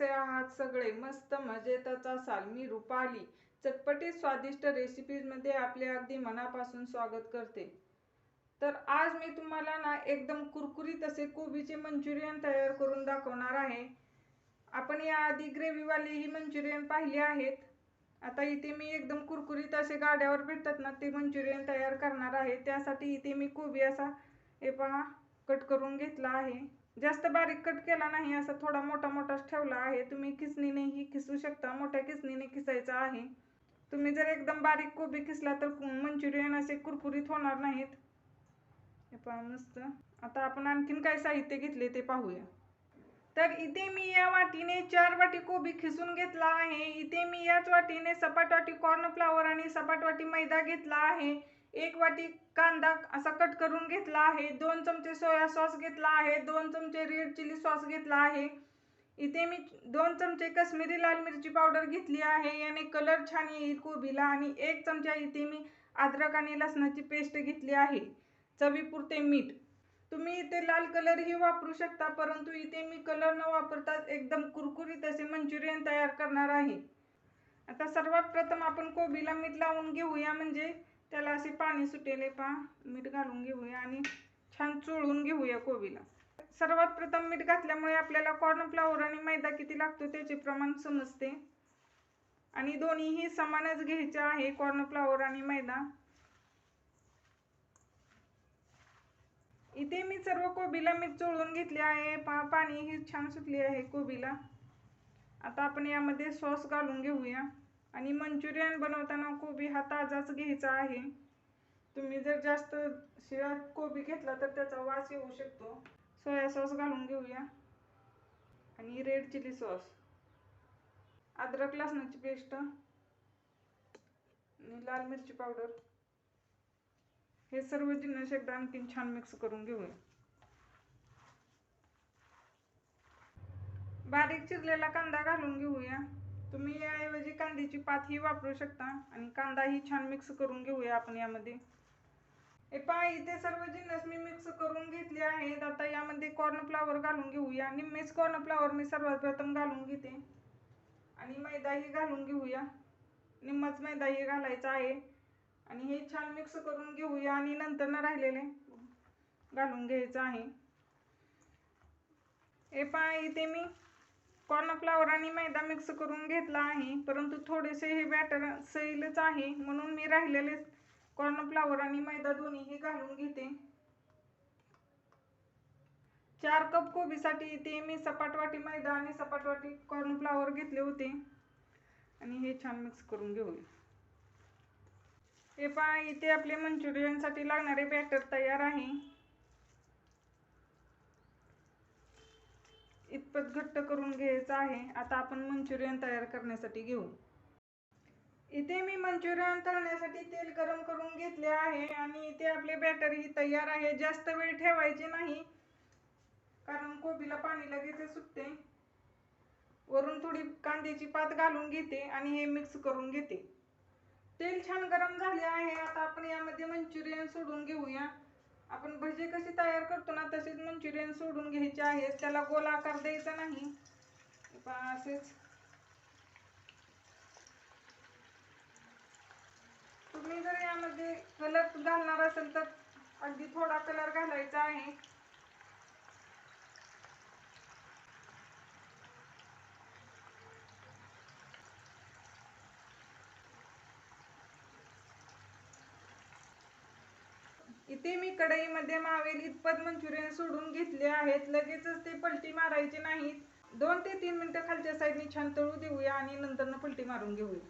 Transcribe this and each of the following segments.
आहात सगळे? मस्त मजेतच असाल. मी रुपाली. चटपटीत स्वादिष्ट रेसिपीजमध्ये आपले अगदी मनापासून स्वागत करते. तर आज मी तुम्हाला ना एकदम कुरकुरीत असे कोबीचे मंचुरियन तयार करून दाखवणार आहे. आपण याआधी ग्रेव्हीवाले ही मंचुरियन पाहिली आहेत. आता इथे मी एकदम कुरकुरीत असे गाड्यावर भेटतात ना ते मंचुरियन तयार करणार आहे. त्यासाठी इथे मी कोबी असा हे पहा कट करून घेतला आहे. जास्त बारीक कट केला नाही असा थोडा मोठा मोठाच ठेवला आहे. तुम्ही किसणीनेही किसू शकता मोठ्या किसणीने किसायचा आहे. तुम्ही जर एकदम बारीक कोबी किसला तर मंचुरियन असे कुरकुरीत होणार नाहीत. हे मस्त. आता आपण आणखीन काय साहित्य घेतले ते पाहूया. तर इथे मी या वाटीने चार वाटी कोबी खिसून घेतला आहे. इथे मी याच वाटीने सपाट वाटी कॉर्नफ्लावर आणि सपाट वाटी मैदा घेतला आहे. एक वाटी कांदा असा कट करून घेतला आहे. दोन चमचे सोया सॉस घेतला आहे. दोन चमचे रेड चिली सॉस घेतला आहे. इथे मी दोन चमचे कश्मीरी लाल मिरची पावडर घेतली आहे. याने कलर छान येईल कोबीला आणि एक चमचा इथे मी अद्रक आणि लसणाची पेस्ट घेतली आहे. चवीपुरते मीठ. तुम्ही इथे लाल कलरही वापरू शकता परंतु इथे मी कलर न वापरता एकदम कुरकुरीत असे मंचुरियन तयार करणार आहे. आता सर्वात प्रथम आपण कोबीला मीठ लावून घेऊया म्हणजे त्याला असे पाणी सुटेले पा मीठ घालून घेऊया आणि छान चोळून घेऊया कोबीला. सर्वात प्रथम मीठ घातल्यामुळे आपल्याला कॉर्नफ्लावर आणि मैदा किती लागतो त्याचे प्रमाण समजते. आणि दोन्हीही समानच घ्यायचे आहे कॉर्नफ्लावर आणि मैदा. इथे मी सर्व कोबीला मीठ चोळून घेतले आहे. पा पाणी ही छान सुटली आहे कोबीला. आता आपण यामध्ये सॉस घालून घेऊया. आणि मंचुरियन बनवताना कोबी हा ताजाच घ्यायचा आहे. तुम्ही जर जास्त शिळा कोबी घेतला तर त्याचा वास येऊ शकतो. सोया सॉस घालून घेऊया. आणि रेड चिली सॉस. अद्रक लसणाची पेस्ट. आणि लाल मिरची पावडर. हे सर्व जिन्नस एकदा आणखीन छान मिक्स करून घेऊया. बारीक चिरलेला कांदा घालून घेऊया. तुम्ही याऐवजी कांद्याची पातही वापरू शकता आणि कांदाही छान मिक्स करून घेऊया आपण यामध्ये. हे पहा इथे सर्व जिन्नस मी मिक्स करून घेतले आहेत. आता यामध्ये कॉर्नफ्लावर घालून घेऊया. निम्मेच कॉर्नफ्लावर मी सर्वात प्रथम घालून घेते. आणि मैदाही घालून घेऊया. निम्माच मैदाही घालायचा आहे. आणि हे छान मिक्स करून घेऊया आणि नंतर न राहिलेले घालून घ्यायचं आहे. हे पहा इथे मी कॉर्नफ्लावर आणि मैदा मिक्स करून घेतला आहे. परंतु थोडेसे हे बॅटर सैलच आहे. म्हणून मी राहिलेले कॉर्नफ्लावर आणि मैदा दोन्हीही घालून घेते. चार कप कोबीसाठी इथे मी सपाट वाटी मैदा आणि सपाट वाटी कॉर्नफ्लावर घेतले होते. आणि हे छान मिक्स करून घेऊया. हे पहा इथे आपले मंचुरियनसाठी लागणारे बॅटर तयार आहे. इतपत घट्ट करून घ्यायचं आहे. आता आपण मंचुरियन तयार करण्यासाठी घेऊ. इथे मी मंचुरियन तळण्यासाठी तेल गरम करून घेतले आहे आणि इथे आपले बॅटर ही तयार आहे. जास्त वेळ ठेवायचे नाही. कारण कोबीला पाणी लगेच सुटते. वरून थोडी कांद्याची पात घालून घेते आणि हे मिक्स करून घेते. तेल छान गरम झाले आहे. आता आपण यामध्ये मंचुरियन सोडून घेऊया. आपण भजी कशी तयार करतो ना तसेच मंचुरियन सोडून घ्यायचे आहे. त्याला गोल आकार द्यायचा नाही. असेच. तुम्ही जर यामध्ये कलर घालणार असेल तर अगदी थोडा कलर घालायचा आहे. ते मी कढईमध्ये मावेल इतपत मंचुरियन सोडून घेतले आहेत. लगेचच ते पलटी मारायचे नाहीत. दोन ते तीन मिनटं खालच्या साईडने छान तळू देऊया आणि नंतर पलटी मारून घेऊया.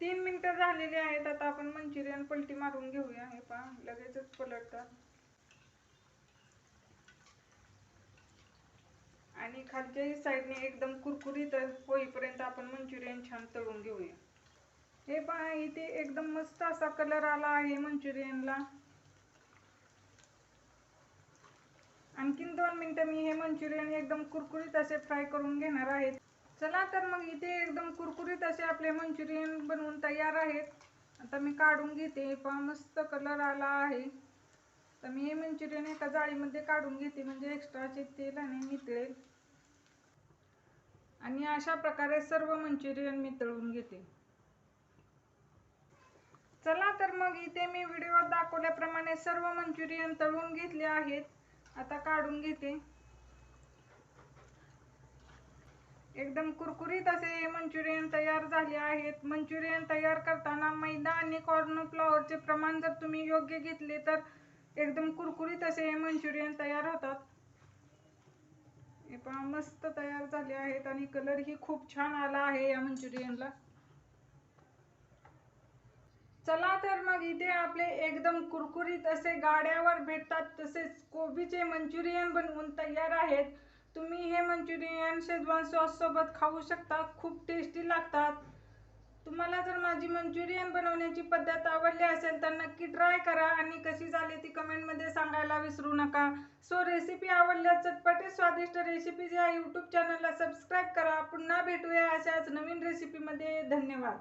तीन मिनटं झालेली आहेत. आता आपण मंचुरियन पलटी मारून घेऊया. हे पहा लगेचच पलटतात. आणि खालच्याही साईडने एकदम कुरकुरीत होईपर्यंत आपण मंचुरियन छान तळून घेऊया. हे पहा इथे एकदम मस्त असा कलर आला आहे मंचुरियनला. आणखीन दोन मिनिटं मी हे मंचुरियन एकदम कुरकुरीत असे फ्राय करून घेणार आहेत चला तर मग इथे एकदम कुरकुरीत असे आपले मंचुरियन बनवून तयार आहेत. आता मी काढून घेते. पहा मस्त कलर आला आहे. तर मी हे मंचुरियन एका जाळीमध्ये काढून घेते म्हणजे एक्स्ट्राचे तेल आणि नितळेल आणि अशा प्रकारे सर्व मंचुरियन मी तळून घेते. चला तर मग इथे मी व्हिडिओ दाखवल्याप्रमाणे सर्व मंचुरियन तळून घेतले आहेत. आता काढून घेते. एकदम कुरकुरीत असे मंचुरियन तयार झाले आहेत. मंचुरियन तयार करताना मैदा आणि कॉर्नफ्लॉवरचे प्रमाण जर तुम्ही योग्य घेतले तर एकदम कुरकुरीत असे हे मंचुरियन तयार होतात. हे पहा मस्त तयार झाले आहेत आणि कलरही खूप छान आला आहे या मंचुरियनला चला तर मग इथे आपले एकदम कुरकुरीत असे गाड्यावर भेटतात तसेच कोबीचे मंचुरियन बनवून तयार आहेत. तुम्ही हे मंचुरियन शेजवान सॉस सोबत खाऊ शकता खूप टेस्टी लागतात. तुम्हाला जर माझी मंचुरियन बनवण्याची पद्धत आवडली असेल तर नक्की ट्राय करा आणि कशी झाली ती कमेंटमध्ये सांगायला विसरू नका. सो रेसिपी आवडल्यास चटपटे स्वादिष्ट रेसिपीज या यूट्यूब चॅनलला सबस्क्राईब करा. पुन्हा भेटूया अशाच नवीन रेसिपीमध्ये धन्यवाद.